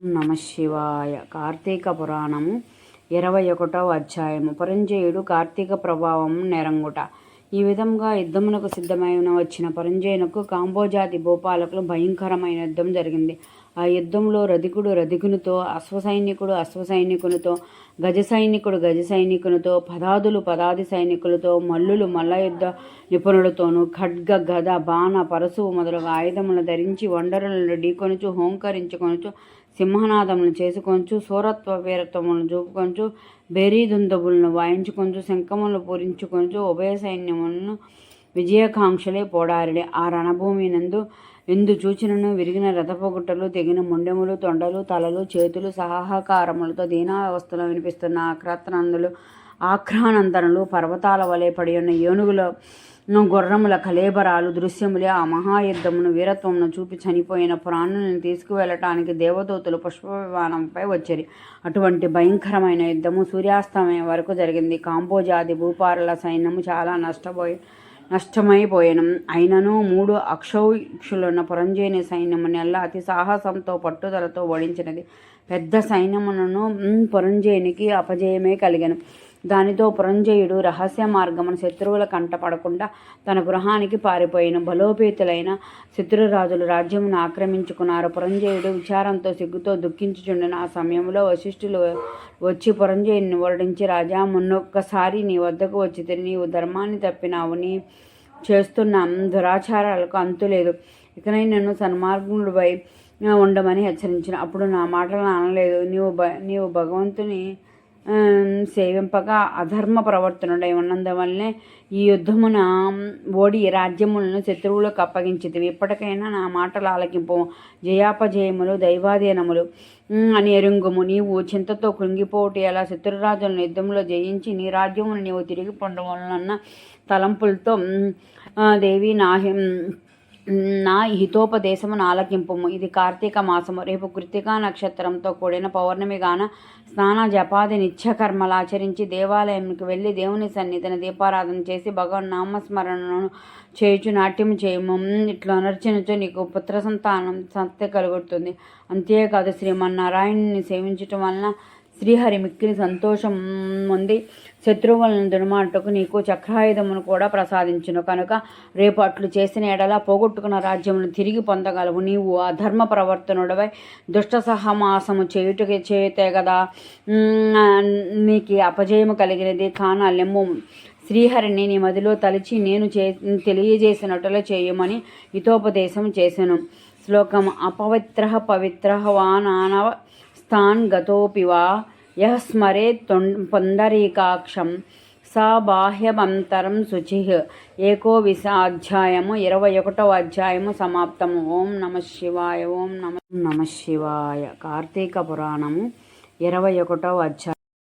నమ శివాయ. కార్తీక పురాణము ఇరవై ఒకటవ అధ్యాయము. పరంజయుడు కార్తీక ప్రభావం నెరంగుట. ఈ విధంగా యుద్ధమునకు సిద్ధమైన వచ్చిన పరంజయునకు కాంబోజాతి భూపాలకులు భయంకరమైన యుద్ధం జరిగింది. ఆ యుద్ధంలో రధికుడు రధికునితో అశ్వసైనికుడు అశ్వసైనికునితో గజ సైనికుడు గజ సైనికునితో పదాదులు పదాది సైనికులతో మల్లులు మల్ల యుద్ధ నిపుణులతోనూ ఖడ్గ గద బాణ పరశువు మొదలగు ఆయుధములను ధరించి వండరులను ఢీకొనుచు హోంకరించుకొనుచు సింహనాదములను చేసుకొంచు సూరత్వ వీరత్వములను చూపుకొంచు బెరీదుందబులను వాయించుకొంచు శంఖములను పూరించుకొంచు ఉభయ సైన్యములను విజయకాంక్షలే పోడారిడే. ఆ రణభూమి నందు ఎందు చూచినను విరిగిన రథపొగుట్టలు తెగిన ముండెములు తొండలు తలలు చేతులు సహాకారములతో దీనావస్థలో వినిపిస్తున్న ఆక్రాత్నందులు ఆక్రానందనలు పర్వతాల వలె పడి ఉన్న ఏనుగుల గుర్రముల కలేబరాలు దృశ్యములే ఆ మహాయుద్ధమును వీరత్వమును చూపి చనిపోయిన ప్రాణులను తీసుకువెళ్ళటానికి దేవదూతలు పుష్ప విమానంపై వచ్చారు. అటువంటి భయంకరమైన యుద్ధము సూర్యాస్తమయం వరకు జరిగింది. కాంబోజాది భూపారుల సైన్యము చాలా నష్టపోయి నష్టమైపోయాను. అయినను మూడు అక్షౌక్షులున్న పురంజేని సైన్యము నెల అతి సాహసంతో పట్టుదలతో ఓడించినది. పెద్ద సైన్యములను పురంజేనికి అపజయమే కలిగాను. దానితో పురంజయుడు రహస్య మార్గమును శత్రువుల కంటపడకుండా తన గృహానికి పారిపోయిన బలోపేతులైన శత్రురాజులు రాజ్యమును ఆక్రమించుకున్నారు. పురంజయుడు విచారంతో సిగ్గుతో దుఃఖించుచుండిన. ఆ సమయంలో వశిష్ఠులు వచ్చి పురంజయుని ఓడించి రాజా మున్నొక్కసారి నీ వద్దకు వచ్చి నీవు ధర్మాన్ని తప్పినావు. నీ చేస్తున్న దురాచారాలకు అంతులేదు ఇకనై నన్ను సన్మార్గుడిపై ఉండమని హెచ్చరించిన. అప్పుడు నా మాటలను అనలేదు. నీవు భ నీవు భగవంతుని సేవింపగా అధర్మ ప్రవర్తనుడై ఉన్నందువల్లనే ఈ యుద్ధమున ఓడి రాజ్యములను శత్రువులకు అప్పగించితివి. ఇప్పటికైనా నా మాటలు ఆలకింపు. జయాపజయములు దైవాధీనములు అని ఎరుంగుము. నీవు చింతతో కృంగిపోటి అలా శత్రురాజులను యుద్ధంలో జయించి నీ రాజ్యమును నీవు తిరిగి పొందవలనన్న తలంపులతో దేవి నాహిం నా హితోపదేశమును ఆలకింపుము ఇది కార్తీక మాసము. రేపు కృతికా నక్షత్రంతో కూడిన పౌర్ణమిగాన స్నాన జపాది నిత్యకర్మలు ఆచరించి దేవాలయంకి వెళ్ళి దేవుని సన్నిధిని దీపారాధన చేసి భగవన్ నామస్మరణను చేయుచు నాట్యం చేయము. ఇట్లా అనర్చనతో నీకు పుత్ర సంతానం సంత కలుగుతుంది. అంతేకాదు శ్రీమన్నారాయణుని సేవించటం వలన శ్రీహరి మిక్కిలి సంతోషం ఉంది. శత్రువులను దుర్మాటకు నీకు చక్రాయుధమును కూడా ప్రసాదించును కనుక రేపు అట్లు చేసిన ఎడల పోగొట్టుకున్న రాజ్యమును తిరిగి పొందగలవు. నీవు అధర్మ ప్రవర్తనుడవై దుష్ట సహమాసము చేయుటకి చేయుతే కదా నీకు అపజయము కలిగినది కాన లెమ్ము. శ్రీహరిని నీ మదిలో తలిచి నేను చే తెలియజేసినట్లు చేయమని హితోపదేశం చేశాను శ్లోకం అపవిత్ర పవిత్ర వానానవ స్థాన్ గతోపి వా యః స్మరేత్ పొందరీకాక్షం సా బాహ్యమంతరం శుచి ఏకో అధ్యాయము ఇరవై ఒకటవ అధ్యాయము సమాప్తము ఓం నమ శివాయ ఓం నమ నమ శివాయ కార్తీక పురాణము ఇరవై ఒకటవ అధ్యాయం